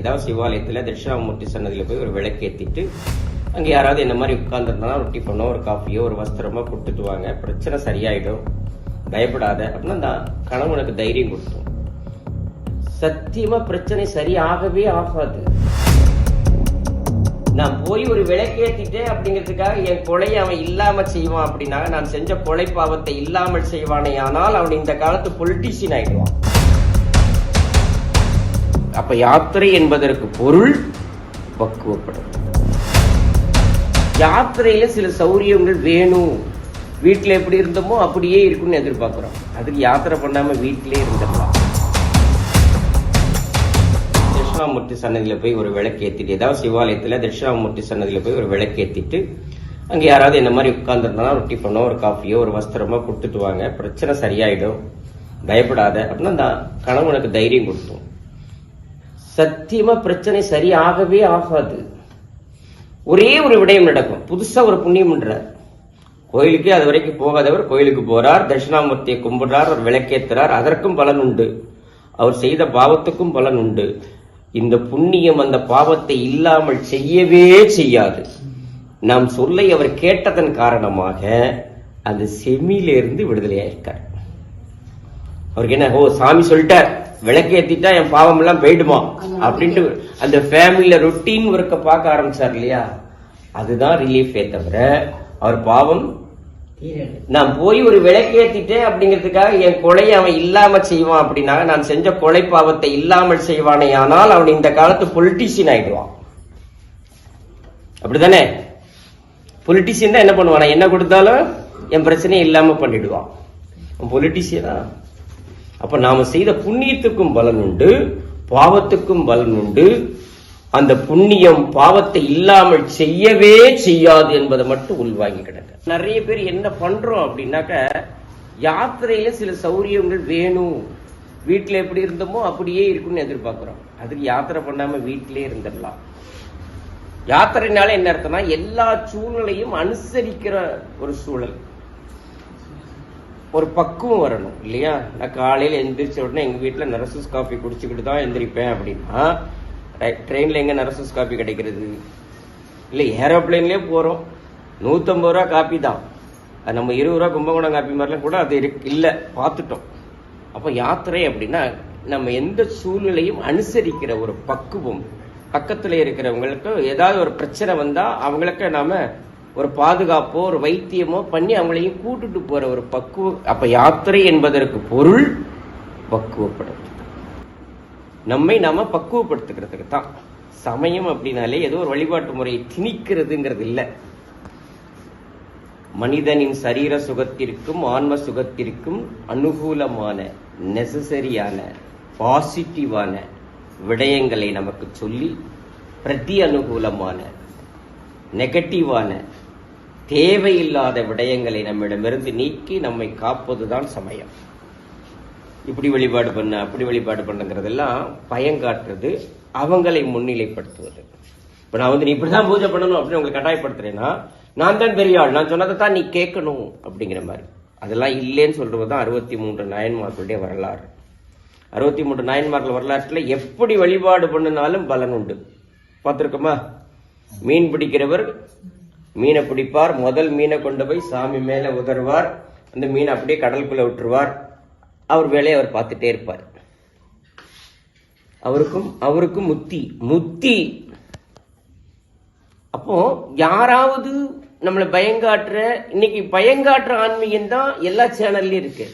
ஏதாவது சிவாலயத்தில் தட்சிணாமூர்த்தி சன்னதியில் போய் ஒரு விளக்கேற்றிட்டு அங்கே யாராவது என்ன மாதிரி உட்காந்துருந்தா ஒரு டிஃபனோ ஒரு காஃபியோ ஒரு வஸ்திரமோ கொடுத்துட்டு வாங்க பிரச்சனை சரியாயிடும். பயப்படாத. அப்படின்னா அந்த கணவனுக்கு தைரியம் கொடுத்தோம் சத்தியமா பிரச்சனை சரியாகவே ஆகாது. நான் போய் ஒரு விளக்கேற்றிட்டேன் அப்படிங்கிறதுக்காக என் கொலையை அவன் இல்லாம செய்வான் அப்படின்னா நான் செஞ்ச கொலை பாவத்தை இல்லாமல் செய்வானே. ஆனால் அவன் இந்த காலத்து பொலிட்டீஷியன் ஆயிடுவான். அப்ப யாத்திரை என்பதற்கு பொருள் பக்குவப்படும் யாத்திரையில சில சௌரியங்கள் வேணும். வீட்டுல எப்படி இருந்தோமோ அப்படியே இருக்கும்னு எதிர்பார்க்கிறோம். அதுக்கு யாத்திரை பண்ணாம வீட்டிலே இருந்துடலாம். தட்சிணாமூர்த்தி சன்னதியில போய் ஒரு விளக்கேத்திட்டு ஏதாவது சிவாலயத்துல தட்சிணாமூர்த்தி சன்னதியில் போய் ஒரு விளக்கேத்திட்டு அங்க யாராவது இந்த மாதிரி உட்காந்துருந்தனா ஒரு டிஃபனோ ஒரு காஃபியோ ஒரு வஸ்திரமோ கொடுத்துட்டு வாங்க. பிரச்சனை சரியாயிடும். பயப்படாத. அப்படின்னா அந்த கணவனுக்கு தைரியம் கொடுத்தோம். சத்தியமா பிரச்சனை சரியாகவே ஆகாது. ஒரே ஒரு விடயம் நடக்கும். புதுசா ஒரு புண்ணியம் பண்றார். கோயிலுக்கே அது வரைக்கும் போகாதவர் கோயிலுக்கு போறார் தட்சிணாமூர்த்தியை கும்பிடுறார் அவர் விளக்கேத்துறார் அதற்கும் பலன் உண்டு. அவர் செய்த பாவத்துக்கும் பலன் உண்டு. இந்த புண்ணியம் அந்த பாவத்தை இல்லாமல் செய்யவே செய்யாது. நாம் சொல்லை அவர் கேட்டதன் காரணமாக அந்த செமியிலிருந்து விடுதலையாயிருக்கார். அவருக்கு என்ன ஓ சாமி சொல்லிட்டார். விளக்கு ஏத்திட்டா என் பாவம் எல்லாம் போயிடுமா அப்படின்ட்டு அந்த ஃபேமிலியில ரொட்டீன் ஒர்க்க பார்க்க ஆரம்பிச்சார் இல்லையா? அதுதான் ரிலீஃபே தவிர அவர் பாவம் நான் போய் ஒரு விளக்கேத்திட்டேன் அப்படிங்கிறதுக்காக என் கொலையை அவன் இல்லாம செய்வான் அப்படின்னா நான் செஞ்ச கொலை பாவத்தை இல்லாமல் செய்வானே ஆனால் அவன் இந்த காலத்து பொலிட்டீஷியன் ஆயிடுவான். அப்படிதானே பொலிட்டீஷியன் தான் என்ன பண்ணுவானா? என்ன கொடுத்தாலும் என் பிரச்சனையை இல்லாம பண்ணிடுவான். பொலிட்டீஷியனா அப்ப நாம செய்த புண்ணியத்துக்கும் பலன் உண்டு பாவத்துக்கும் பலன் உண்டு. அந்த புண்ணியம் பாவத்தை இல்லாமல் செய்யவே செய்யாது என்பதை மட்டும் உள்வாங்கி கிடக்க. நிறைய பேர் என்ன பண்றோம் அப்படின்னாக்க யாத்திரையில சில சௌரியங்கள் வேணும். வீட்டுல எப்படி இருந்தோமோ அப்படியே இருக்கும்னு எதிர்பார்க்கிறோம். அதுக்கு யாத்திரை பண்ணாம வீட்டிலே இருந்துடலாம். யாத்திரைனால என்ன அர்த்தம்னா எல்லா சூழ்நிலையும் அனுசரிக்கிற ஒரு சூழல். ஒரு பக்குவம் வரணும் இல்லையா? நான் காலையில் எந்திரிச்ச உடனே எங்கள் வீட்டில் நரசஸ் காஃபி குடிச்சுக்கிட்டு தான் எந்திரிப்பேன் அப்படின்னா ட்ரெயினில் எங்கே நரசஸ் காஃபி கிடைக்கிறது? இல்லை ஏரோப்ளைன்லேயே போகிறோம் நூற்றம்பது ரூபா காப்பி தான். அது நம்ம இருபது ரூபா கும்பகோணம் காப்பி மாதிரிலாம் கூட அது இருக்கு இல்லை பார்த்துட்டோம். அப்போ யாத்திரை அப்படின்னா நம்ம எந்த சூழ்நிலையும் அனுசரிக்கிற ஒரு பக்குவம். பக்கத்தில் இருக்கிறவங்களுக்கு ஏதாவது ஒரு பிரச்சனை வந்தால் அவங்களுக்கு நாம் ஒரு பாதுகாப்போ ஒரு வைத்தியமோ பண்ணி அவங்களையும் கூட்டிட்டு போற ஒரு பக்குவம் அப்ப யாத்திரை என்பதற்கு பொருள் பக்குவப்படுறது நம்மை நாம பக்குவப்படுத்துக்கிறதுக்கு தான். சமயம் அப்படின்னாலே ஏதோ ஒரு வழிபாட்டு முறையை திணிக்கிறதுங்கிறது இல்ல மனிதனின் சரீர சுகத்திற்கும் ஆன்ம சுகத்திற்கும் அனுகூலமான நெசசரியான பாசிட்டிவான விடயங்களை நமக்கு சொல்லி பிரதி அனுகூலமான நெகட்டிவான தேவையில்லாத விடயங்களை நம்மிடமிருந்து நீக்கி நம்மை காப்பதுதான் சமயம். இப்படி வழிபாடு பண்ண அப்படி வழிபாடு பண்ணுங்கிறதெல்லாம் பயங்காட்டுறது அவங்களை முன்னிலைப்படுத்துவது. இப்ப நான் வந்து நீ இப்படிதான் பூஜை பண்ணணும் அப்படின்னு உங்களை கட்டாயப்படுத்துறேன்னா நான் தான் பெரிய ஆள் நான் சொன்னதை தான் நீ கேட்கணும் அப்படிங்கிற மாதிரி. அதெல்லாம் இல்லைன்னு சொல்றது தான் அறுபத்தி மூன்று நாயன்மார்களுடைய வரலாறு. அறுபத்தி மூன்று நாயன்மார்கள் வரலாற்றில் எப்படி வழிபாடு பண்ணினாலும் பலன் உண்டு. பார்த்துருக்கோமா? மீன் பிடிக்கிறவர் மீனை பிடிப்பார். முதல் மீனை கொண்டு போய் சாமி மேல உதறுவார். அந்த மீனை அப்படியே கடலுக்குள்ள விட்டுருவார். அவர் வேலையை அவர் பார்த்துட்டே இருப்பார். அவருக்கும் அவருக்கும் முத்தி முத்தி. அப்போ யாராவது நம்மளை பயங்காட்டுற இன்னைக்கு பயங்காட்டுற ஆன்மீகம் தான் எல்லா சேனல்லையும் இருக்கு.